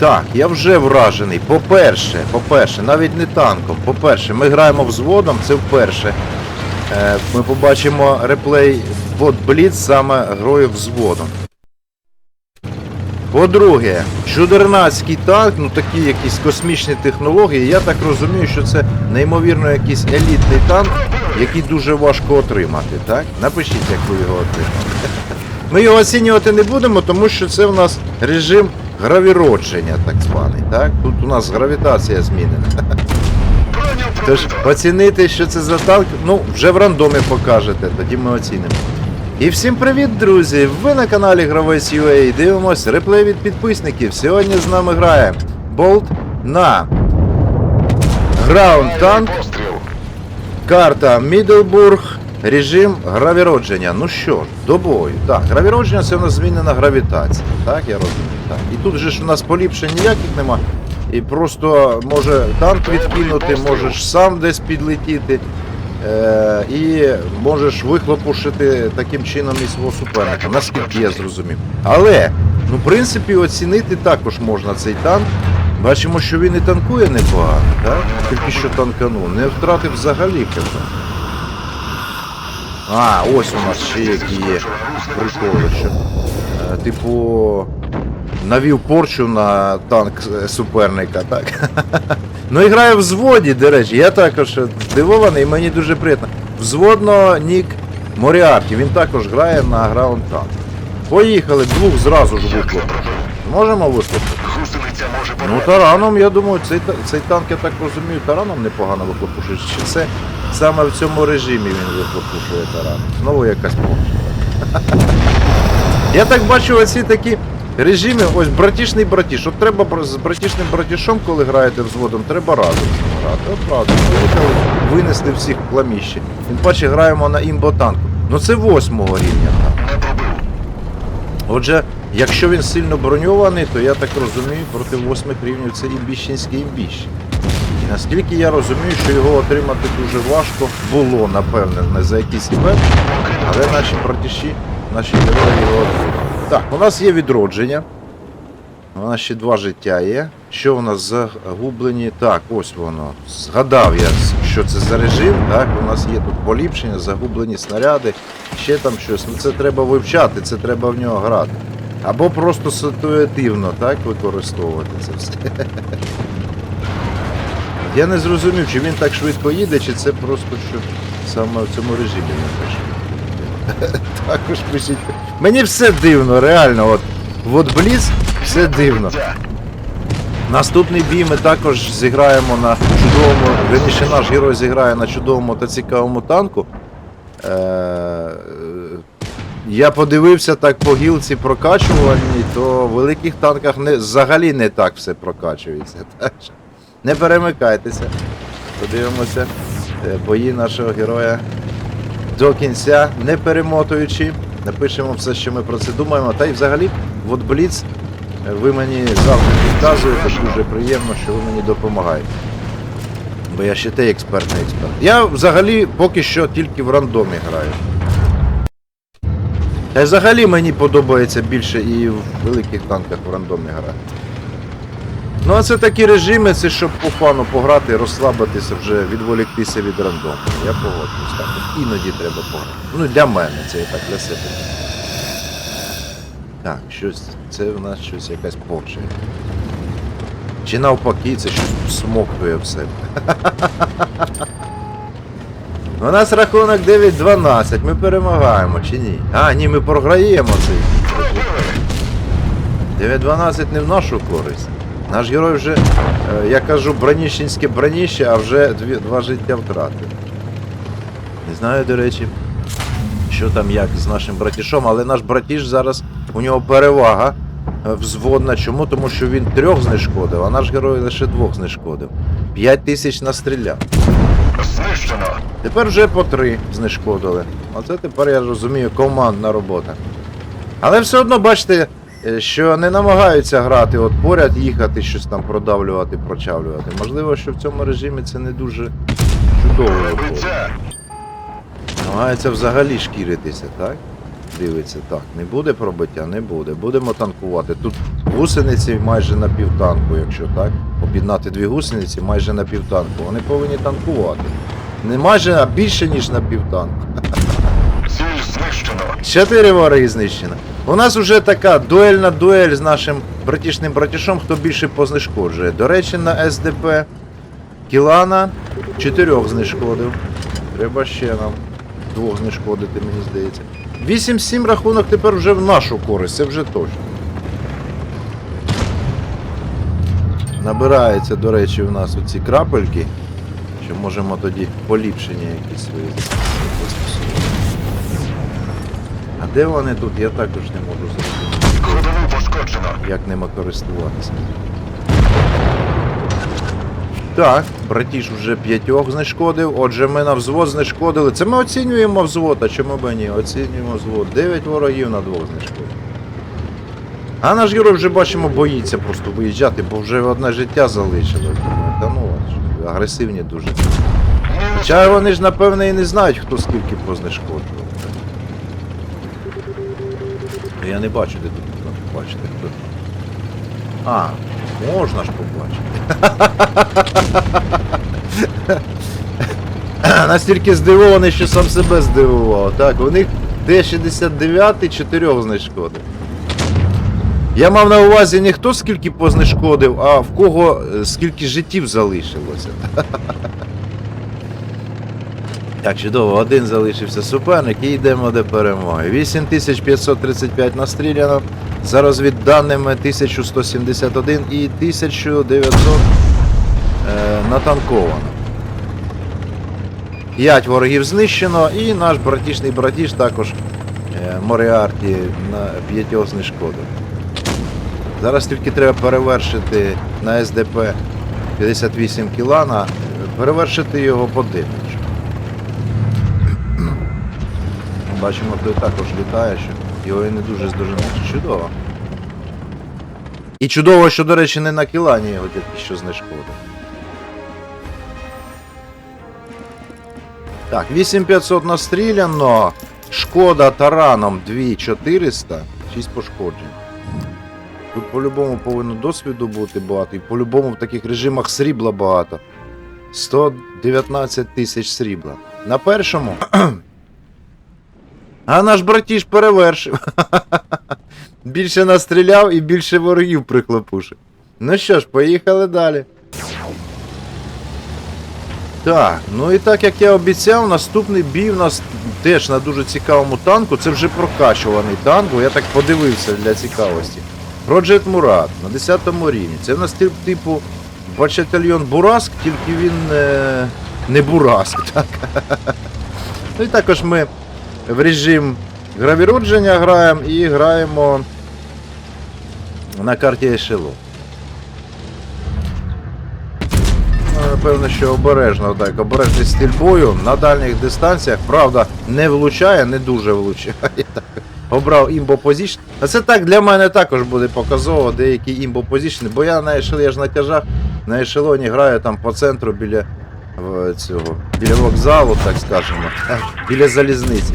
Так, я вже вражений. По-перше, по-перше, навіть не танком. По-перше, ми граємо взводом, це вперше. Е, Ми побачимо реплей бот Бліц саме грою взводом. По-друге, чудернацький танк, ну такі якісь космічні технології, я так розумію, що це неймовірно якийсь елітний танк, який дуже важко отримати, так? Напишіть, як ви його отримали. Ми його оцінювати не будемо, тому що це в нас режим гравіродження, так званий. Так? Тут у нас гравітація змінена. Тож оцінити, що це за танк, ну, вже в рандомі покажете, тоді ми оцінимо. І всім привіт, друзі! Ви на каналі Гравець UA дивимось реплей від підписників. Сьогодні з нами грає Болт на Ground Tank, карта Мідлбург, режим гравіродження. Ну що ж, до бою. Так, гравіродження це у нас змінена гравітація. Так, я розумію. Так. І тут же ж у нас поліпшень ніяких нема. І просто може танк відкинути, можеш сам десь підлетіти. Е, і можеш вихлопушити таким чином і свого суперника, наскільки я зрозумів. Але, ну, в принципі, оцінити також можна цей танк. Бачимо, що він і танкує непогано, так? Тільки що танканув, не втратив взагалі КП. А, ось у нас ще які є приколи, е, Типу. Навів порчу на танк е, суперника, так? ну і грає в взводі, до речі. Я також здивований, мені дуже приємно. Взводно Нік Моріарті, він також грає на граунд танк. Поїхали, двох зразу ж вихлопити. Можемо може Ну тараном, я думаю, цей, цей танк, я так розумію, тараном непогано вихлопушує. Чи це саме в цьому режимі він вихлопушує таран? Знову якась порча. Я так бачу оці такі режими, ось братішний братіш. От треба з братішним братішом, коли граєте взводом, треба разом грати. От правда. Поїхали, винесли всіх в кламіще. Тим паче граємо на імботанку. Ну це восьмого рівня. Отже, якщо він сильно броньований, то я так розумію, проти восьмих рівнів це імбіщенський імбіщ. І наскільки я розумію, що його отримати дуже важко було, напевне, не за якийсь івент, але наші братіші, наші герої його отримали. Так, у нас є відродження. У нас ще два життя є. Що у нас загублені? Так, ось воно. Згадав я, що це за режим. Так, у нас є тут поліпшення, загублені снаряди, ще там щось. Ну це треба вивчати, це треба в нього грати. Або просто ситуативно так, використовувати це все. Я не зрозумів, чи він так швидко їде, чи це просто що саме в цьому режимі він так. Також пишіть. Мені все дивно, реально. От, от Бліц, все дивно. Наступний бій ми також зіграємо на чудовому, верніше наш герой зіграє на чудовому та цікавому танку. Е, я подивився так по гілці прокачувальній, то в великих танках не, взагалі не так все прокачується. Так не перемикайтеся. Подивимося е, бої нашого героя до кінця, не перемотуючи. Напишемо все, що ми про це думаємо. Та й взагалі, от Бліц, е, ви мені завжди підказуєте, дуже приємно, що ви мені допомагаєте. Бо я ще те експертний експерт. Я взагалі поки що тільки в рандомі граю. Та й взагалі мені подобається більше і в великих танках в рандомі грати. Ну а це такі режими, це щоб по фану пограти, розслабитися, вже відволіктися від рандому. Я погоджуюсь. Так, іноді треба пограти. Ну для мене, це я так для себе. Так, щось, це в нас щось якась порча. Чи навпаки, це щось всмоктує в себе. У нас рахунок 9-12, ми перемагаємо чи ні? А, ні, ми програємо цей. 9-12 не в нашу користь. Наш герой вже, е, я кажу, броніщенське броніще, а вже дві, два життя втратив. Не знаю, до речі, що там як з нашим братішом, але наш братіш зараз у нього перевага е, взводна. Чому? Тому що він трьох знешкодив, а наш герой лише двох знешкодив. П'ять тисяч настріляв. Знищено. Тепер вже по три знешкодили. Оце тепер я розумію командна робота. Але все одно бачите, що не намагаються грати от поряд, їхати, щось там продавлювати, прочавлювати. Можливо, що в цьому режимі це не дуже чудово виходить. Намагаються взагалі шкіритися, так? дивиться. Так, не буде пробиття, не буде. Будемо танкувати. Тут гусениці майже на півтанку, якщо так. Об'єднати дві гусениці майже на півтанку. Вони повинні танкувати. Не майже, а більше, ніж на півтанку. Чотири вороги знищено. У нас вже така дуельна дуель з нашим братішним братішом, хто більше познешкоджує. До речі, на СДП Кілана чотирьох знешкодив. Треба ще нам двох знешкодити, мені здається. 8-7 рахунок тепер вже в нашу користь, це вже точно. Набирається, до речі, у нас оці крапельки, що можемо тоді поліпшення якісь застосувати. А де вони тут? Я також не можу зрозуміти, Ходову пошкоджено. як ними користуватися. Так, братіш вже п'ятьох знешкодив, отже ми на взвод знешкодили. Це ми оцінюємо взвод, а чому б ні? Оцінюємо взвод. Дев'ять ворогів на двох знешкодив. А наш герой вже бачимо боїться просто виїжджати, бо вже одне життя залишилось. Та ну, агресивні дуже. Хоча вони ж напевне і не знають, хто скільки познешкоджував. Ну, Я не бачу, де тут можна побачити. А, можна ж побачити. Настільки здивований, що сам себе здивував. Так, у них Т-69 чотирьох знешкодив. Я мав на увазі не хто скільки познешкодив, а в кого е, скільки життів залишилося. Так, чудово, один залишився суперник і йдемо до перемоги. 8535 настріляно. За розвідданими 1171 і 1900 е, натанковано. 5 ворогів знищено і наш братішний братіш також е, Моріарті на 5 знешкодив. Зараз тільки треба перевершити на СДП 58 кілана, перевершити його по Бачимо, той також літає, що його і не дуже здоженеш. Чудово. І чудово, що, до речі, не на кілані його тільки що знешкодив. Так, 8500 настріляно. Шкода тараном 2400, 6 пошкоджень. Тут по-любому повинно досвіду бути багато, і по-любому в таких режимах срібла багато. 119 тисяч срібла. На першому. А наш братіш перевершив. більше настріляв і більше ворогів прихлопушив. Ну що ж, поїхали далі. Так, ну і так як я обіцяв, наступний бій у нас теж на дуже цікавому танку. Це вже прокачуваний танк, бо я так подивився для цікавості. Project Мурат на 10 рівні. Це в нас тип, типу бачатальйон Бураск, тільки він е, не Бураск, так. ну і також ми в режим гравіродження граємо і граємо на карті Ешелон. Ну, Напевно, що обережно так, обережний стиль бою на дальніх дистанціях, правда, не влучає, не дуже влучає. Так. Обрав імбо позішн. А це так для мене також буде показово деякі імбопозішни, бо я на ешелоні, я ж на тяжах, на ешелоні граю там по центру біля цього, біля вокзалу, так скажемо, біля залізниці.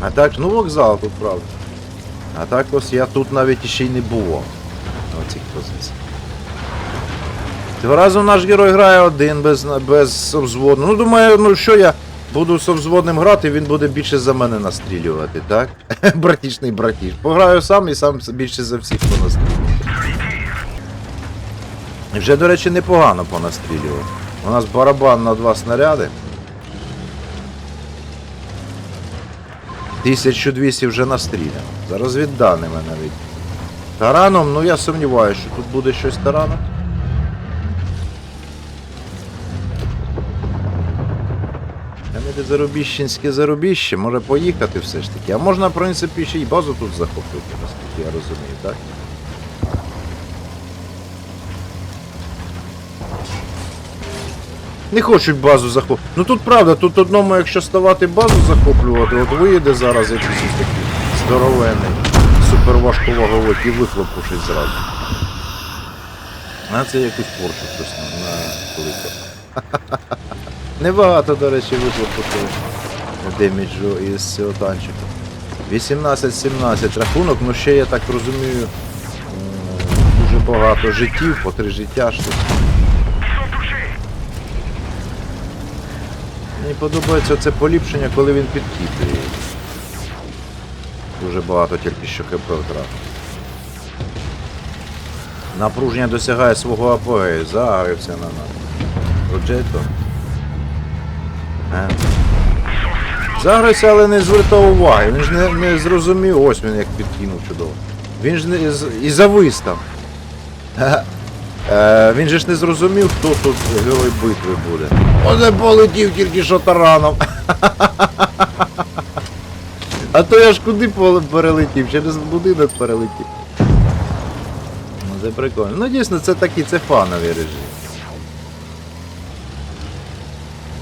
А так, ну вокзал тут правда. А так ось я тут навіть іще й не було на цих позиціях. Цього разу наш герой грає один без, без взводу. Ну думаю, ну що я буду з взводним грати, він буде більше за мене настрілювати, так? Братішний братіш. Пограю сам і сам більше за всіх понастрілюю. І вже, до речі, непогано понастрілював. У нас барабан на два снаряди. 1200 вже настріляно. За розвідданими навіть. Тараном, ну я сумніваюся, що тут буде щось тараном. Не зарубіщенське зарубіще, може поїхати все ж таки. А можна, в принципі, ще й базу тут захопити, наскільки я розумію, так? Не хочуть базу захоплювати. Ну тут правда, тут одному, якщо ставати базу захоплювати, от виїде зараз якийсь такий здоровенний, суперважковаговик і вихлопушить зразу. А це якусь поршу хтось на, на кликав. Небагато, до речі, вихлопушив. деміджу із цього танчика. 18-17 рахунок, ну ще я так розумію. Дуже багато життів, по три життя щось. Мені подобається це поліпшення, коли він підкіплює. Дуже багато тільки що ХП втратив. Напруження досягає свого апогею. Загрився на нас. Проджетто. Е. Загрився, але не звертав уваги. Він ж не, не зрозумів. Ось він як підкинув чудово. Він ж не і завис там. Е, він же ж не зрозумів, хто тут герой битви буде. Оце полетів тільки що тараном. А то я ж куди перелетів? Через будинок перелетів. Ну це прикольно. Ну дійсно це такі, це фанові режими.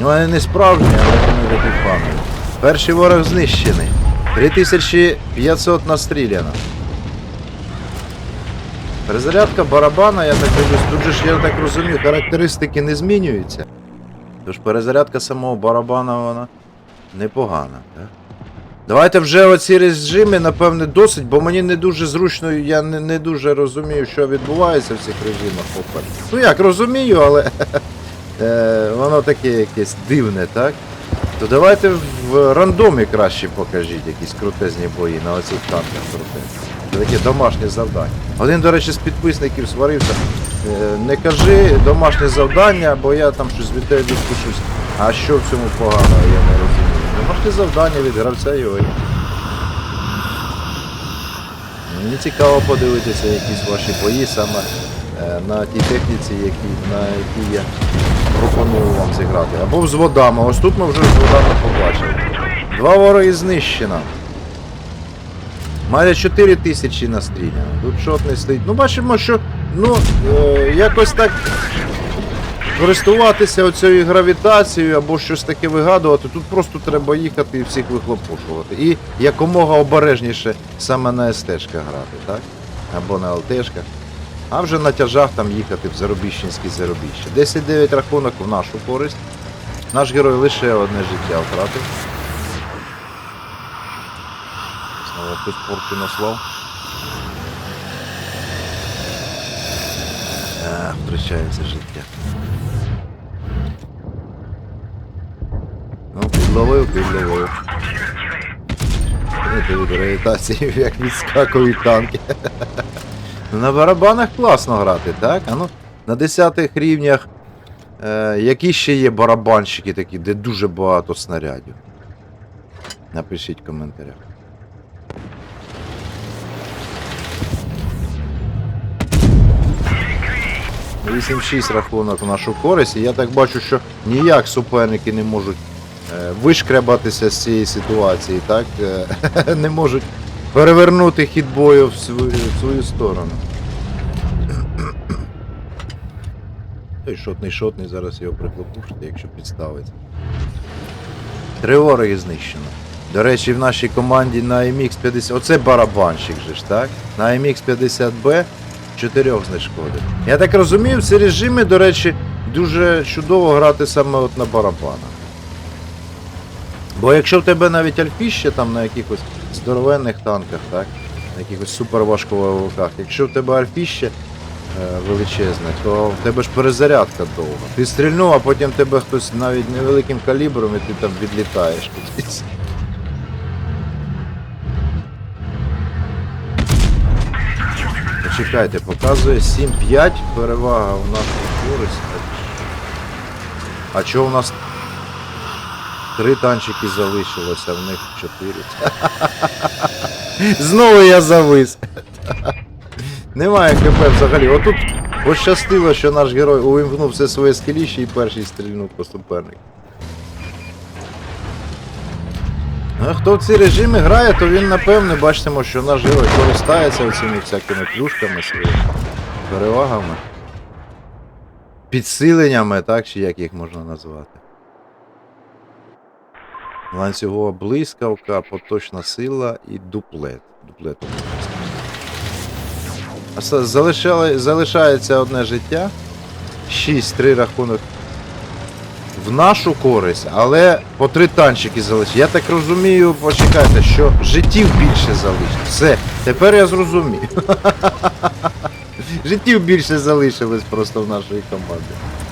Ну вони не справжні, але вони такі фанові. Перший ворог знищений. 3500 настріляно. Перезарядка барабана, я так кажу, тут же ж, я так розумію, характеристики не змінюються. Тож перезарядка самого барабана вона непогана. Так? Давайте вже оці режими, напевне, досить, бо мені не дуже зручно, я не, не дуже розумію, що відбувається в цих режимах. по-перше. Ну як розумію, але е, воно таке якесь дивне, так? То давайте в рандомі краще покажіть якісь крутезні бої на оцих танках крутезні. Таке домашнє завдання. Один, до речі, з підписників сварився. е, Не кажи домашнє завдання, бо я там щось від тебе відпишусь. А що в цьому поганого, я не розумію. Домашнє завдання від гравця його. Мені цікаво подивитися якісь ваші бої саме е, на тій техніці, які, на якій я пропоную вам зіграти. Або з водами. Ось тут ми вже з водами побачили. Два вороги знищено. Майже 4 тисячі настріляно. Тут шот стоїть. Ну бачимо, що ну, е, якось так користуватися оцією гравітацією або щось таке вигадувати, тут просто треба їхати і всіх вихлопушувати. І якомога обережніше саме на СТ-шках грати, так? Або на ЛТшках. А вже на тяжах там їхати в Заробіщенське заробіще. 10-9 рахунок в нашу користь. Наш герой лише одне життя втратив. Знову хтось порки наслав. А, втрачається життя. Ну, підловив, підловив. Це від гравітації, як відскакують танки. Ну, на барабанах класно грати, так? А ну, на 10 рівнях, е, які ще є барабанщики такі, де дуже багато снарядів. Напишіть в коментарях. 8-6 рахунок в нашу користь, і я так бачу, що ніяк суперники не можуть е, вишкрябатися з цієї ситуації, так? Е, не можуть перевернути хід бою в свою, в свою сторону. Той шотний шотний, зараз його приклопушити, якщо підставиться. Три вороги знищено. До речі, в нашій команді на MX 50. Оце барабанщик же ж, так? На MX 50B чотирьох знешкодив. Я так розумію, ці режими, до речі, дуже чудово грати саме от на барабанах. Бо якщо в тебе навіть альфіще там на якихось здоровенних танках, так? На якихось суперважковиках, якщо в тебе альфіще е, величезне, то в тебе ж перезарядка довга. Ти стрільнув, а потім тебе хтось навіть невеликим калібром і ти там відлітаєш кудись. Почекайте, показує 7-5, перевага в нашу користь. А чого у нас три танчики залишилося, в них чотири. Знову я завис. Немає КП взагалі. Отут пощастило, що наш герой увімкнув все своє скеліще і перший стрільнув по супернику. А хто в ці режими грає, то він напевне бачимо, що герой користається цими всякими плюшками своїми перевагами. Підсиленнями, так, чи як їх можна назвати. Ланцюгова блискавка, поточна сила і дуплет. Дуплет. Залишали- залишається одне життя. 6-3 рахунок в нашу користь, але по три танчики залишили. Я так розумію, почекайте, що життів більше залишилось. Все, тепер я зрозумів. Життів більше залишилось просто в нашої команди.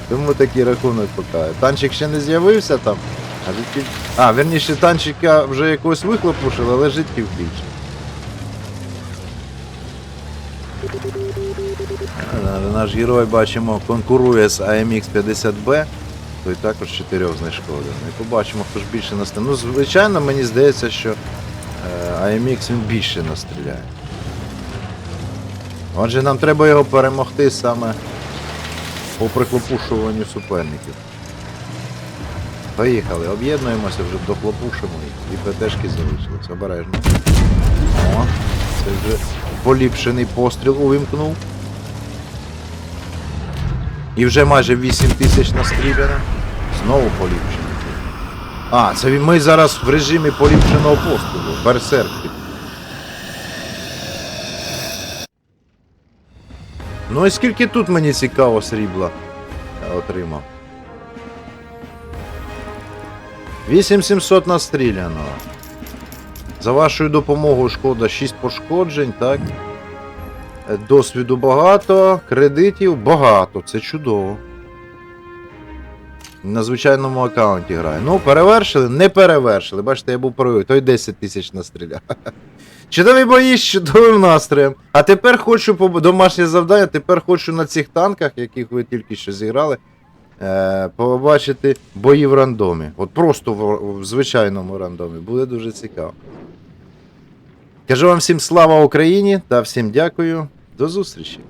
Тому такий рахунок поки. Танчик ще не з'явився там, а життів. А, верніше, танчика вже якогось вихлопушили, але життів більше. Е, Наш герой, бачимо, конкурує з AMX 50B, той також чотирьох знешкодив. І побачимо, хто ж більше настріляє. Ну, звичайно, мені здається, що е, AMX він більше настріляє. Отже, нам треба його перемогти саме по приклопушуванню суперників. Поїхали, об'єднуємося, вже дохлопушимо їх. І ПТшки залишились. Обережно. О, це вже поліпшений постріл увімкнув. І вже майже 8 тисяч настріляно. Знову поліпшений. А, це ми зараз в режимі поліпшеного пострілу. Берсерк. типу. Ну і скільки тут мені цікаво срібла я отримав. 8700 настріляно. За вашою допомогою шкода 6 пошкоджень, так? Досвіду багато, кредитів багато, це чудово. На звичайному аккаунті граю. Ну, перевершили, не перевершили. Бачите, я був правий, той 10 тисяч настріляв. Чудові бої з чудовим настроєм. А тепер хочу по домашнє завдання, тепер хочу на цих танках, яких ви тільки що зіграли, е, побачити бої в рандомі. От просто в, в звичайному рандомі. Буде дуже цікаво. Кажу вам всім слава Україні та всім дякую. До зустрічі!